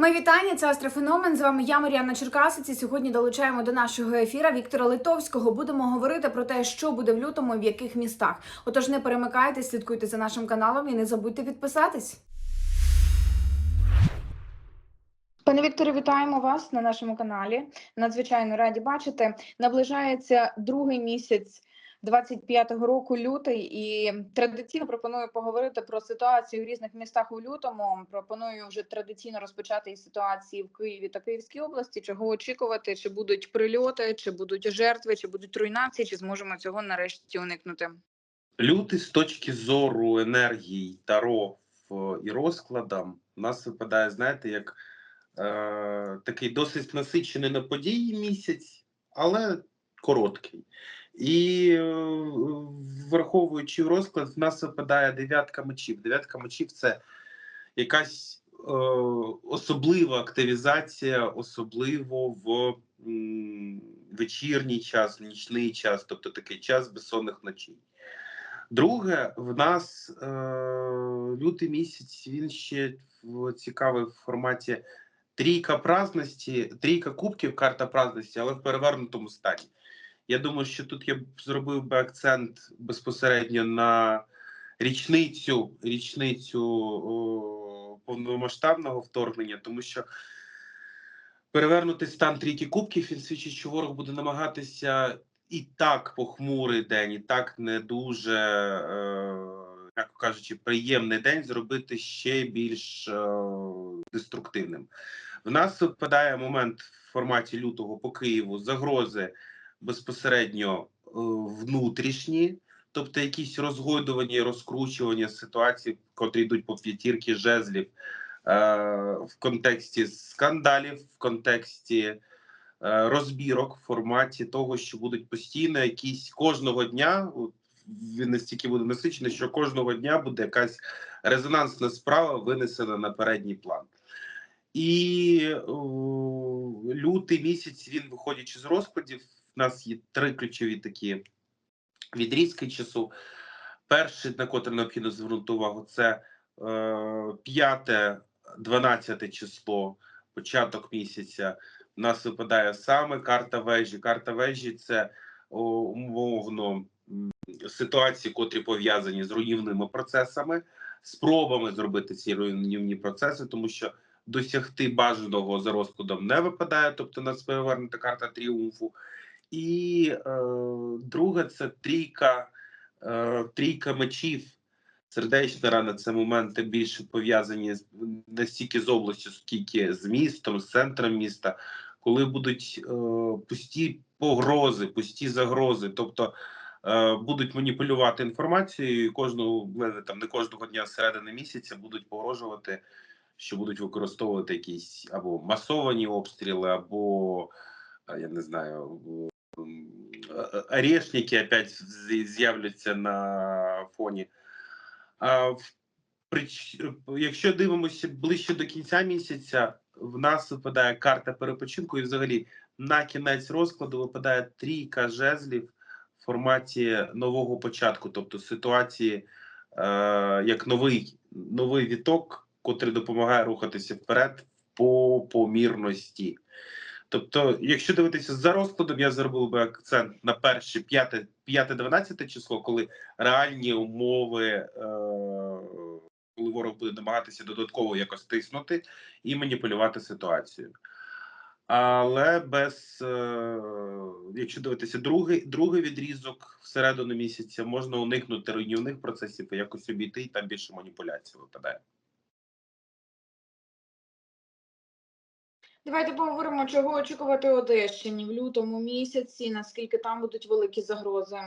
Ми вітання, це Астрофеномен. З вами я, Мар'яна Черкасиці. Сьогодні долучаємо до нашого ефіра Віктора Литовського. Будемо говорити про те, що буде в лютому і в яких містах. Отож, не перемикайтесь, слідкуйте за нашим каналом і не забудьте підписатись. Пане Вікторе, вітаємо вас на нашому каналі. Надзвичайно раді бачити. Наближається другий місяць 25-го року лютий, і традиційно пропоную поговорити про ситуацію в різних містах у лютому. Пропоную вже традиційно розпочати із ситуації в Києві та Київській області. Чого очікувати? Чи будуть прильоти, чи будуть жертви, чи будуть руйнації, чи зможемо цього нарешті уникнути? Лютий з точки зору енергії, даров е, і розкладам у нас випадає, знаєте, як е, такий досить насичений на події місяць, але короткий. І е, враховуючи розклад, в нас випадає дев'ятка мечів. Дев'ятка мечів це якась е, особлива активізація, особливо в вечірній час, нічний час, тобто такий час безсонних ночей. Друге, в нас е, лютий місяць він ще в цікавий в форматі трійка праздності, трійка кубків, карта праздності, але в перевернутому стані. Я думаю, що тут я б зробив би акцент безпосередньо на річницю, річницю о, повномасштабного вторгнення, тому що перевернутий стан трійки кубків він свідчить, що ворог буде намагатися і так похмурий день, і так не дуже, е, як кажучи, приємний день зробити ще більш е, деструктивним. В нас випадає момент в форматі лютого по Києву загрози безпосередньо е, внутрішні, тобто якісь розгойдування, і розкручування ситуацій, котрі йдуть по п'ятірки жезлів е, в контексті скандалів, в контексті е, розбірок в форматі того, що будуть постійно якісь кожного дня. Він настільки буде насичений, що кожного дня буде якась резонансна справа винесена на передній план. І о, лютий місяць він, виходячи з розкладів, у нас є три ключові такі відрізки часу. Перший, на котрий необхідно звернути увагу, це е, 5-12 число, початок місяця. У нас випадає саме карта вежі. Карта вежі це умовно ситуації, котрі пов'язані з руйнівними процесами, спробами зробити ці руйнівні процеси, тому що досягти бажаного за розкладом не випадає, тобто нас перевернута карта тріумфу. І е, друге це трійка, е, трійка мечів. Сердечна рана це моменти більше пов'язані не стільки з областю, скільки з містом, з центром міста, коли будуть е, пусті погрози, пусті загрози, тобто е, будуть маніпулювати інформацією, і кожного там не кожного дня середини місяця будуть погрожувати, що будуть використовувати якісь або масовані обстріли, або е, я не знаю, орешники опять з'являться на фоні. А якщо дивимося ближче до кінця місяця, в нас випадає карта перепочинку, і взагалі на кінець розкладу випадає трійка жезлів в форматі нового початку, тобто ситуації е, як новий, новий віток, котрий допомагає рухатися вперед по помірності. Тобто, якщо дивитися за розкладом, я зробив би акцент на перше 5-12 число, коли реальні умови, е, коли ворог буде намагатися додатково якось тиснути і маніпулювати ситуацією. Але без, е, якщо дивитися другий, другий відрізок всередину місяця, можна уникнути руйнівних процесів і якось обійти, і там більше маніпуляцій випадає. Давайте поговоримо, чого очікувати Одещині в лютому місяці. Наскільки там будуть великі загрози?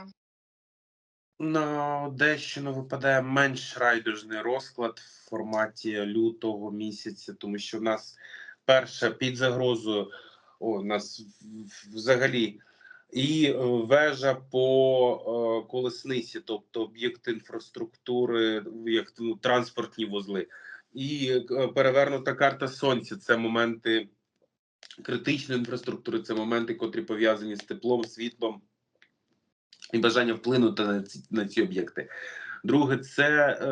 На Одещину випадає менш райдужний розклад в форматі лютого місяця, тому що в нас перша під загрозою у нас взагалі і вежа по е, колесниці, тобто об'єкти інфраструктури, як ну, транспортні вузли, і е, перевернута карта сонця. Це моменти критичної інфраструктури, це моменти, котрі пов'язані з теплом, світлом і бажання вплинути на ці, на ці об'єкти. Друге, це е,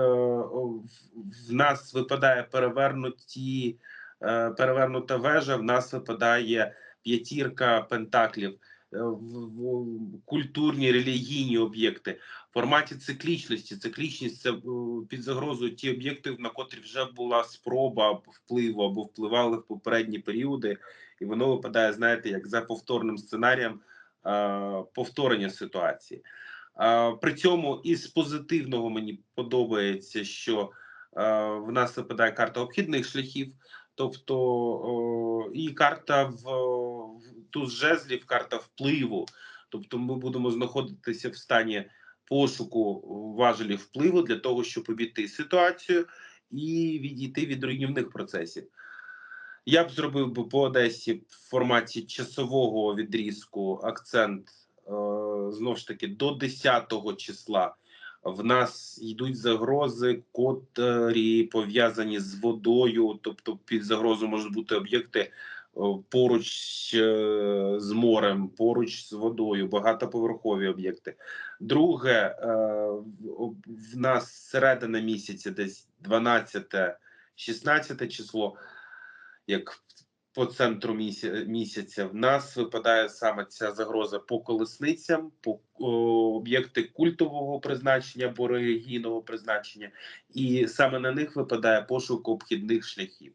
в- нас випадає перевернуті е, перевернута вежа, в нас випадає п'ятірка пентаклів, культурні релігійні об'єкти в форматі циклічності. Циклічність це е, під загрозою ті об'єкти, на котрі вже була спроба впливу або впливали в попередні періоди, і воно випадає, знаєте, як за повторним сценарієм е, повторення ситуації. Е, При цьому із позитивного мені подобається, що е, в нас випадає карта обхідних шляхів, тобто і карта в, в туз жезлів, карта впливу. Тобто, ми будемо знаходитися в стані пошуку важелів впливу для того, щоб обійти ситуацію і відійти від руйнівних процесів. Я б зробив би по Одесі в форматі часового відрізку акцент е, знову ж таки до 10 числа. В нас йдуть загрози, котрі пов'язані з водою, тобто під загрозу можуть бути об'єкти поруч е, з морем, поруч з водою, багатоповерхові об'єкти. Друге, е, в нас середина місяця, десь 12-16 число, як по центру міся- місяця, в нас випадає саме ця загроза по колесницям, по об'єкти культового призначення або релігійного призначення, і саме на них випадає пошук обхідних шляхів.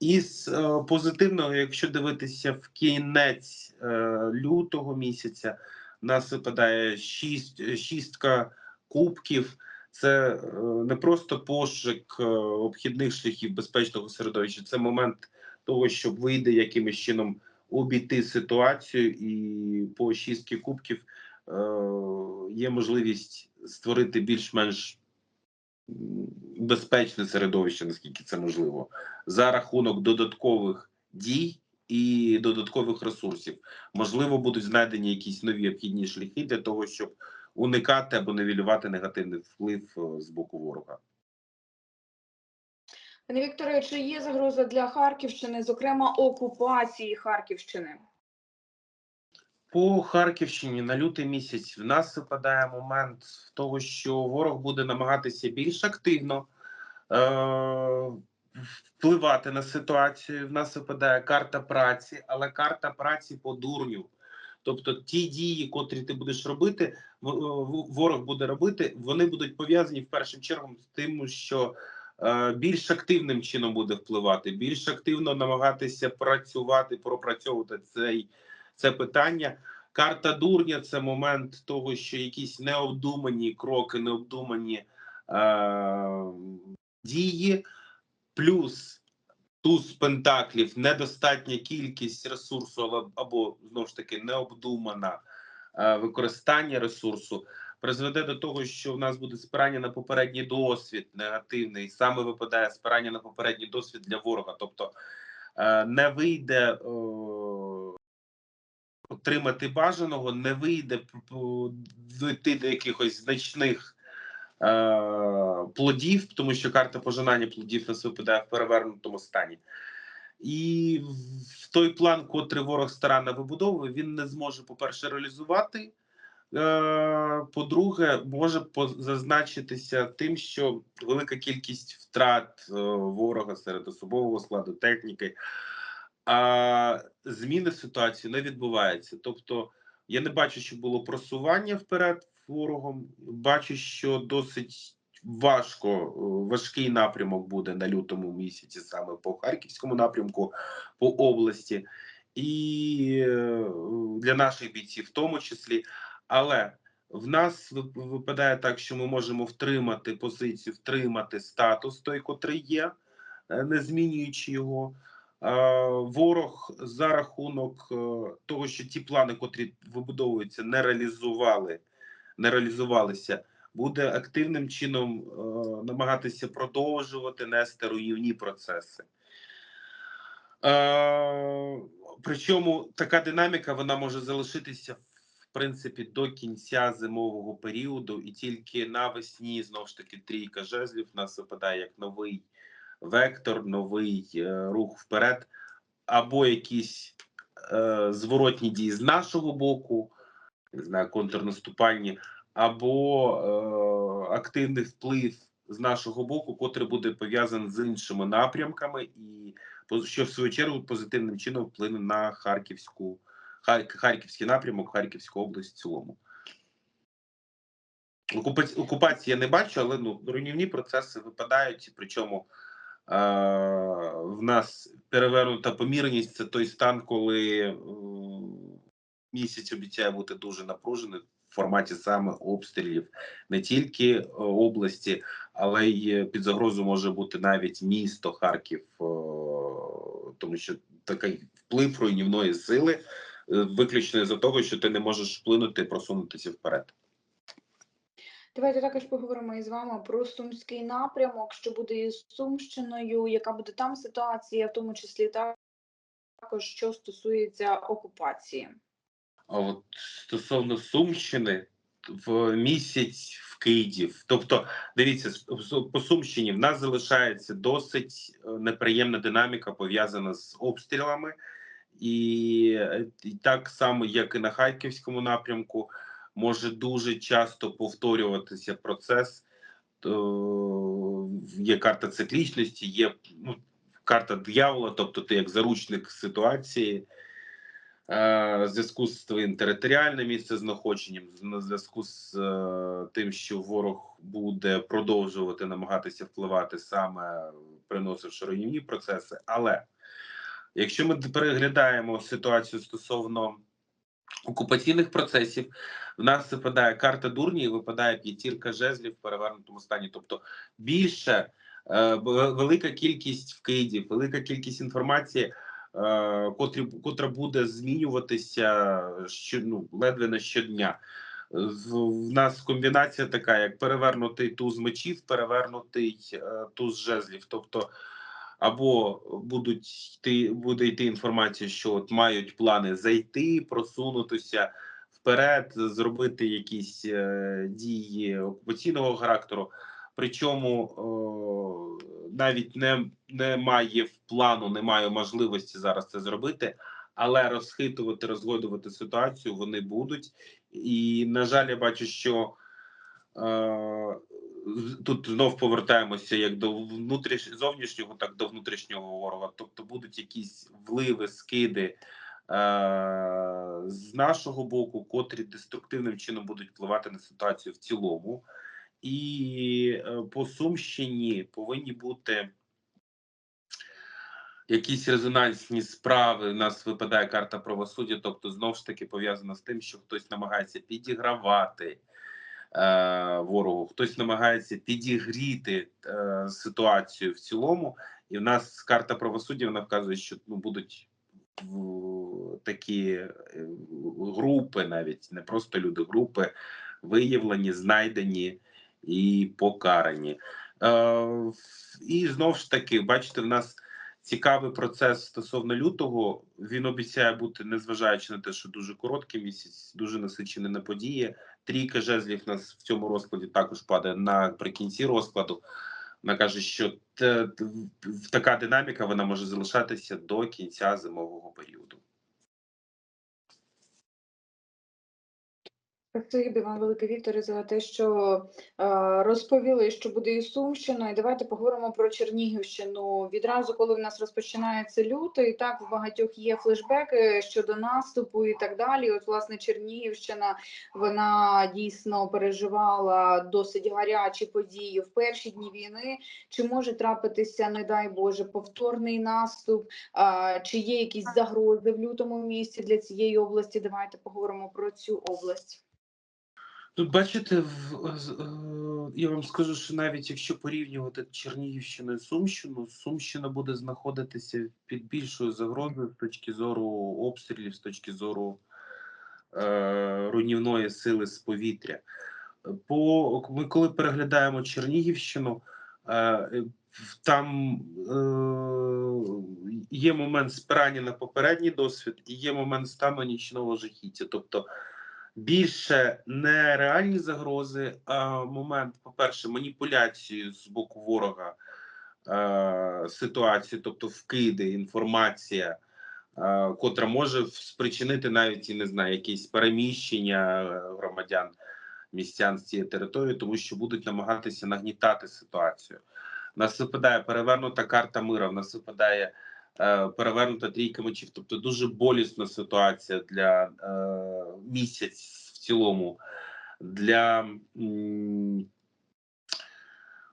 Із е, позитивного, якщо дивитися в кінець е, лютого місяця, в нас випадає шість, шістка кубків. Це е, не просто пошук обхідних шляхів безпечного середовища, це момент того, щоб вийде якимось чином обійти ситуацію, і по шістки кубків е, є можливість створити більш-менш безпечне середовище, наскільки це можливо, за рахунок додаткових дій і додаткових ресурсів. Можливо, будуть знайдені якісь нові обхідні шляхи для того, щоб уникати або невілювати негативний вплив е, з боку ворога. Пане Вікторе, чи є загроза для Харківщини, зокрема окупації Харківщини? По Харківщині на лютий місяць в нас випадає момент того, що ворог буде намагатися більш активно е- впливати на ситуацію. В нас випадає карта праці, але карта праці по дурню. Тобто ті дії, котрі ти будеш робити, в- ворог буде робити, вони будуть пов'язані в першу чергу з тим, що е, більш активним чином буде впливати, більш активно намагатися працювати, пропрацьовувати цей це питання. Карта дурня це момент того, що якісь необдумані кроки, необдумані е- дії, плюс туз пентаклів, недостатня кількість ресурсу, але- або знову ж таки необдумана е- використання ресурсу. Призведе до того, що в нас буде спирання на попередній досвід негативний, саме випадає спирання на попередній досвід для ворога. Тобто е, не вийде е, отримати бажаного, не вийде дойти до якихось значних е, плодів, тому що карта пожинання плодів нас випадає в перевернутому стані. І в той план, котрий ворог старанно вибудовує, він не зможе, по-перше, реалізувати. Е, По-друге, може зазначитися тим, що велика кількість втрат е, ворога серед особового складу техніки, а зміни ситуації не відбувається. Тобто, я не бачу, що було просування вперед ворогом. Бачу, що досить важко е, важкий напрямок буде на лютому місяці, саме по харківському напрямку, по області, і для наших бійців, в тому числі. Але в нас випадає так, що ми можемо втримати позицію, втримати статус той, котрий є, е, не змінюючи його. Ворог за рахунок е, того, що ті плани, котрі вибудовуються, не реалізували, не реалізувалися, буде активним чином е, намагатися продовжувати нести руйнівні процеси. Причому така динаміка вона може залишитися принципі до кінця зимового періоду, і тільки навесні знову ж таки трійка жезлів нас випадає як новий вектор, новий е, рух вперед, або якісь е, зворотні дії з нашого боку, не знаю, контрнаступальні, або е, активний вплив з нашого боку, котрий буде пов'язаний з іншими напрямками і що в свою чергу позитивним чином вплине на Харківську Хар- Харківський напрямок, Харківську область в цілому. Окупаці- Окупації я не бачу, але ну руйнівні процеси випадають. Причому е, в нас перевернута помірність це той стан, коли е, місяць обіцяє бути дуже напружений в форматі саме обстрілів не тільки е, області, але й під загрозу може бути навіть місто Харків, е, тому що такий вплив руйнівної сили виключно за того, що ти не можеш вплинути просунутися вперед. Давайте також поговоримо із вами про сумський напрямок, що буде із Сумщиною, яка буде там ситуація, в тому числі також що стосується окупації. А от стосовно Сумщини, в місяць в Київ. Тобто, дивіться, по Сумщині в нас залишається досить е, неприємна динаміка пов'язана з обстрілами, і, е, і так само, як і на Харківському напрямку, може дуже часто повторюватися процес. То є карта циклічності, є ну, карта диявола, тобто ти як заручник ситуації. Е, в зв'язку з твоїм територіальним місцезнаходженням, на зв'язку з е, тим, що ворог буде продовжувати намагатися впливати саме приносивши руйнівні процеси. Але якщо ми переглядаємо ситуацію стосовно окупаційних процесів, в нас випадає карта дурні і випадає п'ятірка жезлів в перевернутому стані. Тобто більше е, велика кількість вкидів, велика кількість інформації е, котрі, котра буде змінюватися що, ну, ледве не щодня. В нас комбінація така, як перевернутий туз мечів, перевернутий е, туз жезлів. Тобто, або будуть йти, буде йти інформація, що от мають плани зайти, просунутися вперед, зробити якісь е, дії окупаційного характеру. Причому о, навіть не, немає в плану, немає можливості зараз це зробити, але розхитувати, розгодувати ситуацію вони будуть. І, на жаль, я бачу, що е, тут знов повертаємося як до внутріш... зовнішнього, так до внутрішнього ворога. Тобто будуть якісь вливи, скиди е, з нашого боку, котрі деструктивним чином будуть впливати на ситуацію в цілому. І е, по Сумщині повинні бути якісь резонансні справи. У нас випадає карта правосуддя, тобто знову ж таки пов'язано з тим, що хтось намагається підігравати ворогу, хтось намагається підігріти е, ситуацію в цілому. І в нас карта правосуддя вона вказує, що ну, будуть в, такі е, групи, навіть не просто люди, групи виявлені, знайдені і покарані. Е, і знову ж таки, бачите, в нас цікавий процес стосовно лютого. Він обіцяє бути, незважаючи на те, що дуже короткий місяць, дуже насичений на події. Трійка жезлів у нас в цьому розкладі також падає наприкінці розкладу. Вона каже, що така динаміка вона може залишатися до кінця зимового періоду. Спасибі вам, велике Вікторе, за те, що е, розповіли, що буде і Сумщина. І давайте поговоримо про Чернігівщину. Відразу, коли в нас розпочинається лютий, так в багатьох є флешбеки щодо наступу і так далі. От, власне, Чернігівщина вона дійсно переживала досить гарячі події в перші дні війни. Чи може трапитися, не дай Боже, повторний наступ? Чи є якісь загрози в лютому місці для цієї області? Давайте поговоримо про цю область. Тут бачите, в, е, я вам скажу, що навіть якщо порівнювати Чернігівщину і Сумщину, Сумщина буде знаходитися під більшою загрозою з точки зору обстрілів, з точки зору е, руйнівної сили з повітря. По ми коли переглядаємо Чернігівщину, е, там е, є момент спирання на попередній досвід і є момент стану нічного жахіття. Тобто більше не реальні загрози, а момент, по-перше, маніпуляції з боку ворога е, ситуації, тобто вкиди, інформація, е, котра може спричинити навіть і не знаю, якісь переміщення е, громадян містян з цієї території, тому що будуть намагатися нагнітати ситуацію. Нас випадає перевернута карта мира, в нас випадає перевернута трійка мечів. Тобто дуже болісна ситуація для е, місяць в цілому для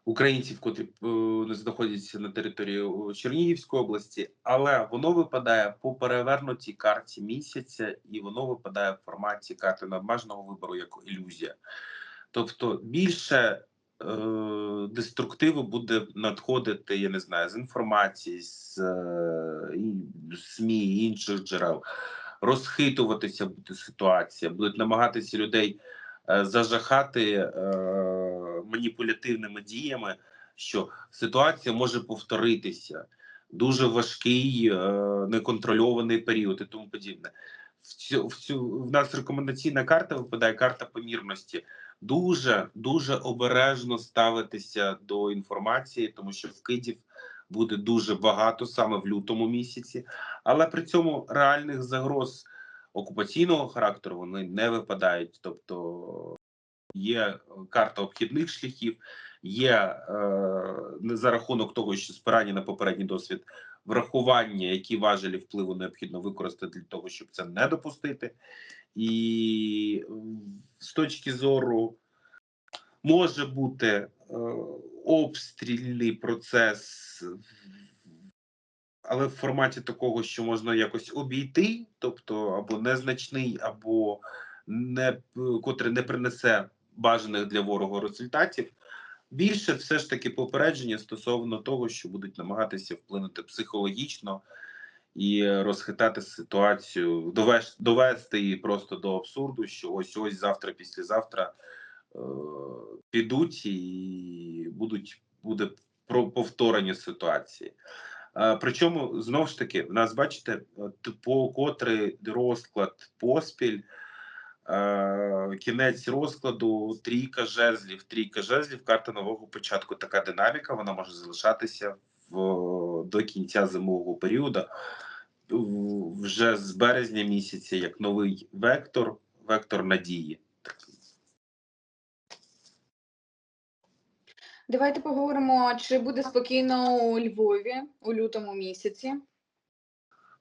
українців, котрі е, не знаходяться на території Чернігівської області, але воно випадає по перевернутій карті місяця, і воно випадає в форматі карти необмеженого вибору як ілюзія. Тобто більше е, деструктиву буде надходити, я не знаю, з інформації, з е, СМІ інших джерел, розхитуватися буде ситуація, будуть намагатися людей е, зажахати е, маніпулятивними діями, що ситуація може повторитися. Дуже важкий, е, неконтрольований період і тому подібне. В цю, в цю в нас рекомендаційна карта випадає карта помірності. Дуже дуже обережно ставитися до інформації, тому що вкидів буде дуже багато саме в лютому місяці, але при цьому реальних загроз окупаційного характеру вони не випадають. Тобто є карта обхідних шляхів, є е, за рахунок того, що спирання на попередній досвід врахування, які важелі впливу необхідно використати для того, щоб це не допустити. І з точки зору може бути е, обстрільний процес, але в форматі такого, що можна якось обійти, тобто або незначний, або не котрий не принесе бажаних для ворога результатів. Більше все ж таки попередження стосовно того, що будуть намагатися вплинути психологічно і розхитати ситуацію, довести, її просто до абсурду, що ось ось завтра, післязавтра е, підуть і будуть буде про повторення ситуації. Причому знову ж таки, в нас бачите, по котрий розклад поспіль. Е, Кінець розкладу трійка жезлів. Трійка жезлів, карта нового початку. Така динаміка. Вона може залишатися в, до кінця зимового періоду. Вже з березня місяця, як новий вектор, вектор надії. Давайте поговоримо, чи буде спокійно у Львові у лютому місяці.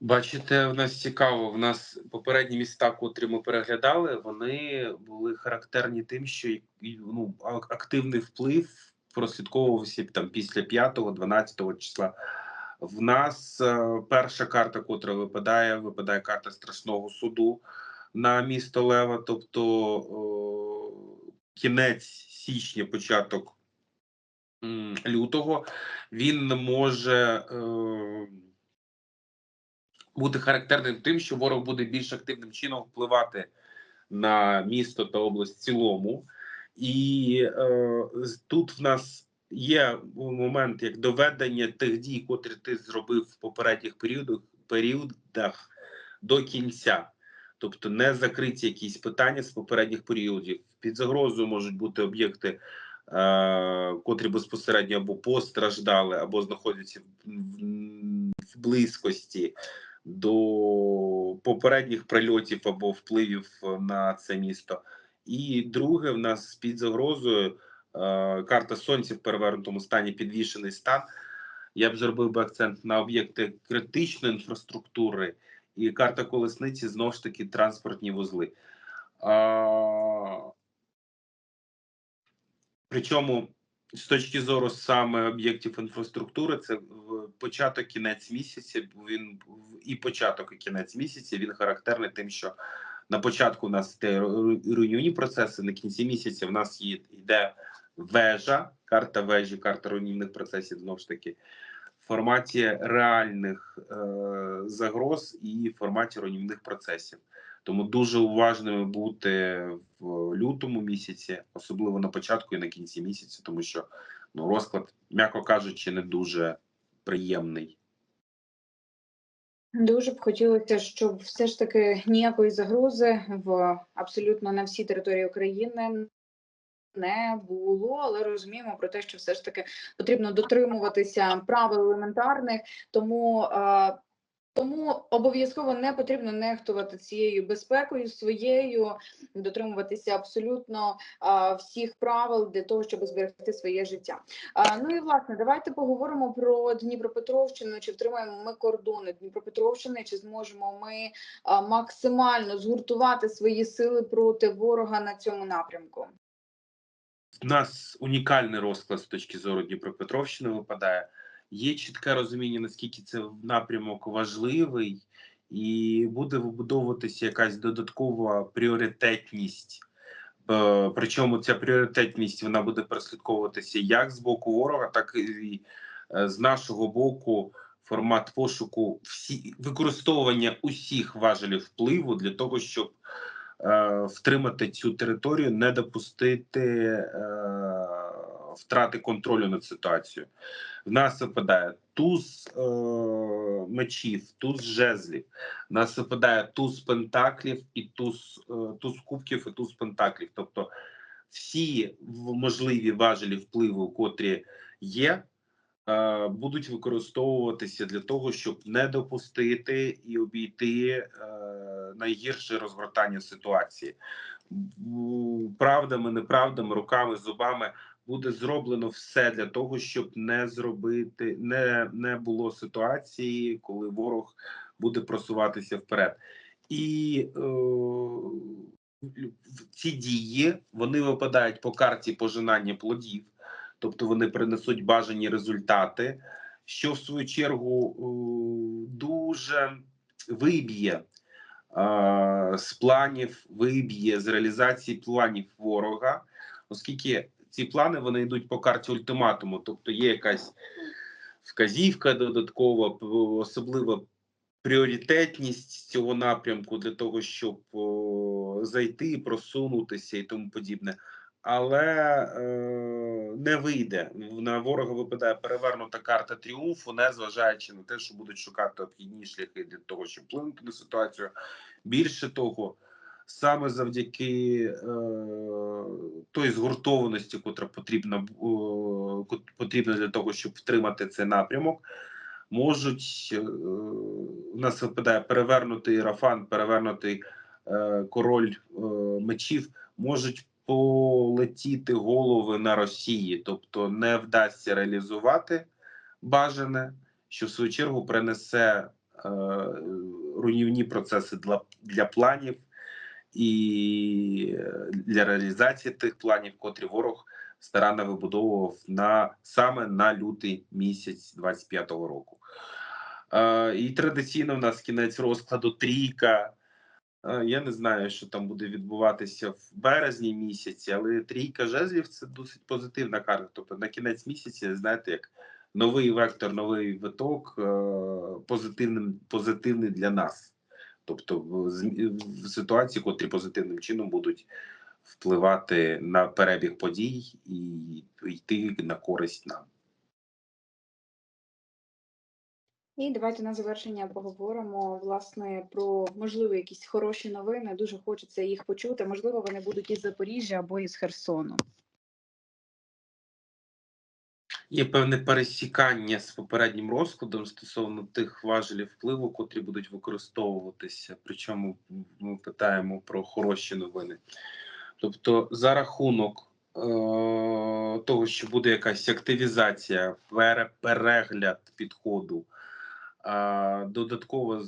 Бачите, в нас цікаво. В нас попередні міста, котрі ми переглядали, вони були характерні тим, що ну, активний вплив прослідковувався там після 5-12 числа. В нас е, перша карта, котра випадає, випадає карта страшного суду на місто Лева, тобто е, кінець січня, початок лютого, він може. Е, бути характерним тим, що ворог буде більш активним чином впливати на місто та область в цілому. І е, тут в нас є момент як доведення тих дій, котрі ти зробив в попередніх періодах, періодах до кінця. Тобто не закриті якісь питання з попередніх періодів. Під загрозою можуть бути об'єкти, е, котрі безпосередньо або постраждали, або знаходяться в, в- близькості до попередніх прильотів або впливів на це місто. І друге, в нас під загрозою е, карта сонця в перевернутому стані підвішений стан. Я б зробив би акцент на об'єкти критичної інфраструктури, і карта колесниці знову ж таки транспортні вузли. А, причому з точки зору саме об'єктів інфраструктури, це початок кінець місяця. Він і початок, і кінець місяця він характерний тим, що на початку у нас руйнівні процеси, на кінці місяця в нас є, йде вежа, карта вежі, карта руйнівних процесів знову ж таки форматі реальних е, загроз і форматі руйнівних процесів. Тому дуже уважними бути в лютому місяці, особливо на початку і на кінці місяця, тому що ну, розклад, м'яко кажучи, не дуже приємний. Дуже б хотілося, щоб все ж таки ніякої загрози в абсолютно на всій території України не було, але розуміємо про те, що все ж таки потрібно дотримуватися правил елементарних. Тому е, Тому обов'язково не потрібно нехтувати цією безпекою своєю, дотримуватися абсолютно а, всіх правил для того, щоб зберегти своє життя. А, ну і власне, давайте поговоримо про Дніпропетровщину. Чи втримаємо ми кордони Дніпропетровщини? Чи зможемо ми а, максимально згуртувати свої сили проти ворога на цьому напрямку? У нас унікальний розклад з точки зору Дніпропетровщини випадає. Є чітке розуміння, наскільки це напрямок важливий, і буде вибудовуватися якась додаткова пріоритетність. Е, Причому ця пріоритетність вона буде прослідковуватися як з боку ворога, так і е, з нашого боку. Формат пошуку всі використовування усіх важелів впливу для того, щоб е, втримати цю територію, не допустити е, втрати контролю над ситуацією. В нас випадає туз е, мечів, туз жезлів. В нас випадає туз пентаклів і туз, е, туз кубків і туз пентаклів. Тобто всі можливі важелі впливу, котрі є, е, будуть використовуватися для того, щоб не допустити і обійти е, найгірше розгортання ситуації. Правдами, неправдами, руками, зубами буде зроблено все для того, щоб не зробити, не, не було ситуації, коли ворог буде просуватися вперед. І е, ці дії вони випадають по карті пожинання плодів, тобто вони принесуть бажані результати, що в свою чергу е, дуже виб'є е, з планів, виб'є з реалізації планів ворога, оскільки ці плани вони йдуть по карті ультиматуму, тобто є якась вказівка додаткова, особливо пріоритетність цього напрямку для того, щоб о, зайти, просунутися і тому подібне. Але е, не вийде. На ворога випадає перевернута карта тріумфу, не зважаючи на те, що будуть шукати обхідні шляхи для того, щоб вплинути на ситуацію. Більше того, саме завдяки е, той згуртованості, котра потрібна, кот- потрібна для того, щоб втримати цей напрямок, можуть е, у нас випадає перевернутий Рафан, перевернутий е, король е, мечів, можуть полетіти голови на Росії, тобто не вдасться реалізувати бажане, що в свою чергу принесе е, руйнівні процеси для, для планів і е, для реалізації тих планів, котрі ворог старанно вибудовував на саме на лютий місяць 25-го року. Е, і традиційно в нас кінець розкладу трійка. Е, Я не знаю, що там буде відбуватися в березні місяці, але трійка жезлів це досить позитивна карта. Тобто на кінець місяця, знаєте, як новий вектор, новий виток е, позитивним, позитивний для нас. Тобто в, ситуації, котрі позитивним чином будуть впливати на перебіг подій і йти на користь нам. І давайте на завершення поговоримо власне про можливо якісь хороші новини. Дуже хочеться їх почути. Можливо, вони будуть із Запоріжжя або із Херсону. Є певне пересікання з попереднім розкладом стосовно тих важелів впливу, котрі будуть використовуватися. Причому ми питаємо про хороші новини. Тобто, за рахунок е- того, що буде якась активізація, пере- перегляд підходу, е- додаткова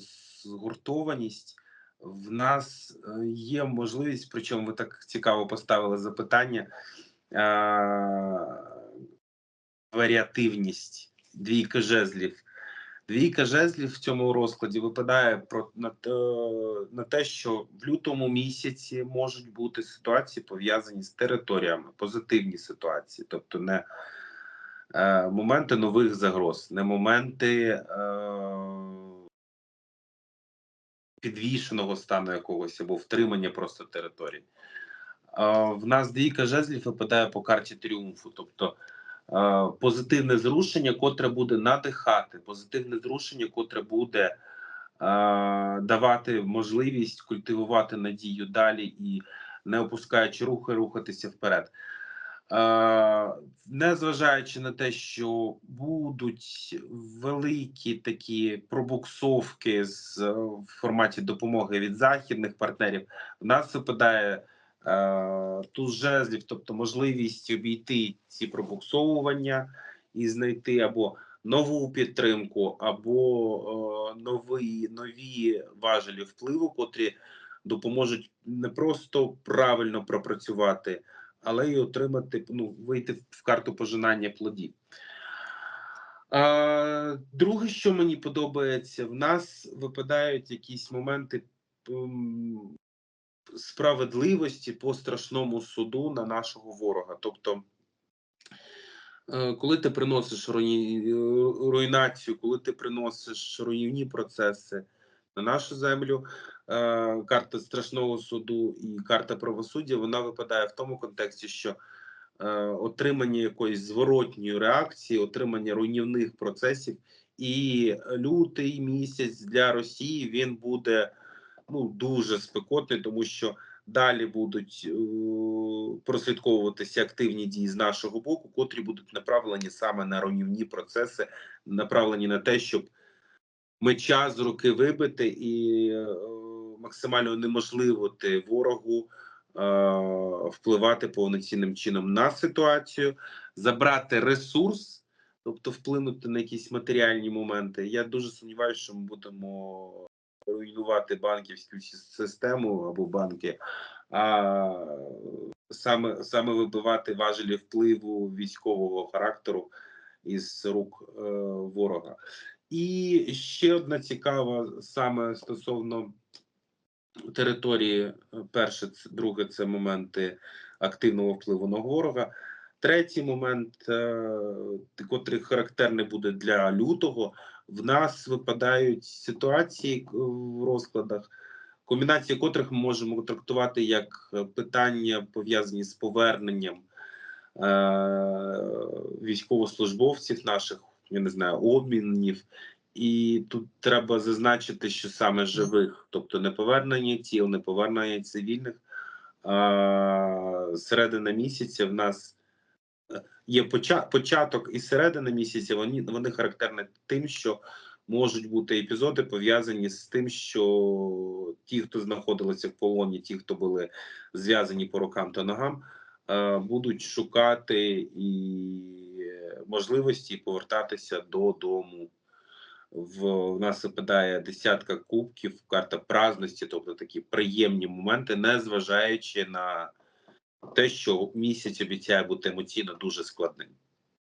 згуртованість. В нас е, є можливість, причому ви так цікаво поставили запитання. Е- варіативність двійка жезлів. Двійка жезлів в цьому розкладі випадає про на, те, на те, що в лютому місяці можуть бути ситуації пов'язані з територіями, позитивні ситуації, тобто не е, моменти нових загроз, не моменти е, підвішеного стану якогось або втримання просто території. Е, в нас двійка жезлів випадає по карті тріумфу, тобто е, позитивне зрушення, котре буде надихати, позитивне зрушення, котре буде е, давати можливість культивувати надію далі і не опускаючи рухи, рухатися вперед. Е, Незважаючи на те, що будуть великі такі пробуксовки з е, в форматі допомоги від західних партнерів, в нас випадає е, туз жезлів, тобто можливість обійти ці пробуксовування і знайти або нову підтримку, або е, нові, нові важелі впливу, котрі допоможуть не просто правильно пропрацювати, але й отримати, ну, вийти в карту пожинання плодів. А, друге, що мені подобається, в нас випадають якісь моменти справедливості по страшному суду на нашого ворога. Тобто, е, коли ти приносиш е, руйнацію, коли ти приносиш руйнівні процеси на нашу землю, е, карта страшного суду і карта правосуддя, вона випадає в тому контексті, що отримання якоїсь зворотньої реакції, отримання руйнівних процесів, і лютий місяць для Росії він буде ну дуже спекотний, тому що далі будуть е, прослідковуватися активні дії з нашого боку, котрі будуть направлені саме на руйнівні процеси, направлені на те, щоб меча з руки вибити і е, максимально унеможливити ворогу е, впливати повноцінним чином на ситуацію, забрати ресурс, тобто вплинути на якісь матеріальні моменти. Я дуже сумніваюся, що ми будемо руйнувати банківську систему або банки, а саме, саме вибивати важелі впливу військового характеру із рук е, ворога. І ще одна цікава саме стосовно території. Перше, друге це моменти активного впливу на ворога. Третій момент, е, котрий характерний буде для лютого, в нас випадають ситуації в розкладах, комбінації котрих ми можемо трактувати як е, питання пов'язані з поверненням е, військовослужбовців наших, я не знаю, обмінів. І тут треба зазначити, що саме живих, тобто не повернення тіл, не повернення цивільних. А, середина місяця в нас є поча- початок і середина місяця. Вони, вони характерні тим, що можуть бути епізоди пов'язані з тим, що ті, хто знаходилися в полоні, ті, хто були зв'язані по рукам та ногам, е, будуть шукати і можливості повертатися додому. В в нас випадає десятка кубків, карта праздності, тобто такі приємні моменти, не зважаючи на те, що місяць обіцяє бути емоційно дуже складним.